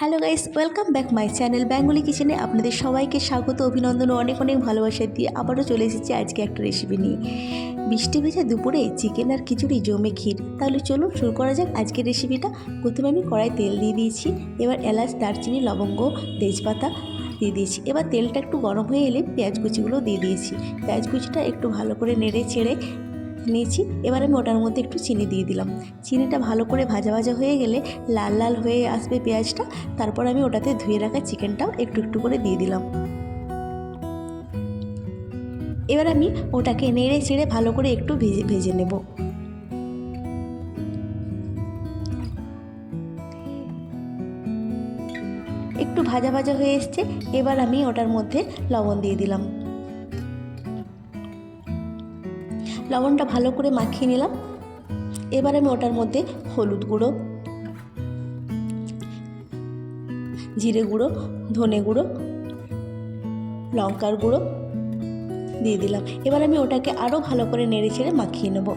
Hello guys welcome back my channel Bengali কিচেনে আপনাদের সবাইকে স্বাগত, অভিনন্দন অনেক অনেক ভালোবাসা দিয়ে আবারও চলে এসেছি আজকে একটা রেসিপি নিয়ে। বৃষ্টি ভেজা দুপুরে চিকেন আর খিচুড়ি জমে ক্ষীর। তাহলে চলুন শুরু করা যাক, আজকের রেসিপিটা প্রথমে আমি কড়াই তেল দিয়ে দিয়েছি, এবার এলাচ, দারচিনি, লবঙ্গ, তেজপাতা দিয়ে দিয়েছি। এবার তেলটা একটু গরম হয়ে এলে পেঁয়াজ কুচিগুলো দিয়ে দিয়েছি। পেঁয়াজ কুচিটা একটু ভালো করে নেড়ে ছেড়ে নিয়েছি। এবার আমি ওটার মধ্যে একটু চিনি দিয়ে দিলাম। চিনিটা ভালো করে ভাজা ভাজা হয়ে গেলে লাল লাল হয়ে আসবে পেঁয়াজটা, তারপর আমি ওটাতে ধুয়ে রাখা চিকেনটাও একটু একটু করে দিয়ে দিলাম। এবার আমি ওটাকে নেড়ে চেড়ে ভালো করে একটু ভেজে ভেজে নেব। একটু ভাজা ভাজা হয়ে এসছে, এবার আমি ওটার মধ্যে লবণ দিয়ে দিলাম। লবণটা ভালো করে মাখিয়ে নিলাম। এবার আমি ওটার মধ্যে হলুদ গুঁড়ো, জিরে গুঁড়ো, ধনে গুঁড়ো, লঙ্কার গুঁড়ো দিয়ে দিলাম। এবার আমি ওটাকে আরও ভালো করে নেড়ে ছেড়ে মাখিয়ে নেব।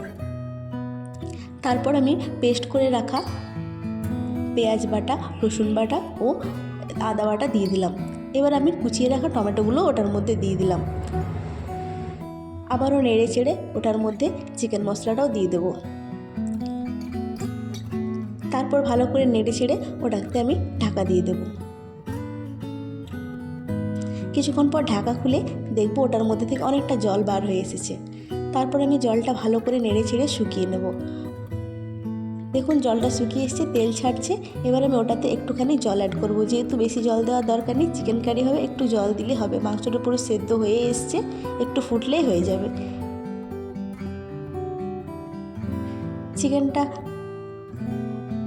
তারপর আমি পেস্ট করে রাখা পেঁয়াজ বাটা, রসুন বাটা ও আদা বাটা দিয়ে দিলাম। এবার আমি কুচিয়ে রাখা টমেটোগুলো ওটার মধ্যে দিয়ে দিলাম। আবারও নেড়ে চেড়ে ওটার মধ্যে চিকেন মশলাটাও দিয়ে দেবো। তারপর ভালো করে নেড়ে চেড়ে ওটাকে আমি ঢাকা দিয়ে দেবো। কিছুক্ষণ পর ঢাকা খুলে দেখব ওটার মধ্যে থেকে অনেকটা জল বার হয়ে এসেছে। তারপর আমি জলটা ভালো করে নেড়ে চেড়ে শুকিয়ে নেব। দেখুন, জলটা শুকিয়ে এসছে, তেল ছাড়ছে। এবার আমি ওটাতে একটুখানি জল অ্যাড করব। যেহেতু বেশি জল দেওয়ার দরকার নেই চিকেন কারি হবে, একটু জল দিলে হবে। মাংসটা পুরো সেদ্ধ হয়ে এসছে, একটু ফুটলেই হয়ে যাবে। চিকেনটা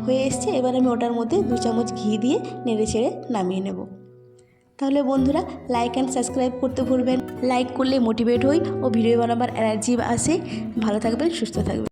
হয়ে এসছে, এবার আমি ওটার মধ্যে দু চামচ ঘি দিয়ে নেড়ে ছেড়ে নামিয়ে নেব। তাহলে বন্ধুরা লাইক অ্যান্ড সাবস্ক্রাইব করতে ভুলবেন লাইক করলে মোটিভেট হই ও ভিডিও বানাবার এনার্জি আসে। ভালো থাকবেন, সুস্থ থাকবেন।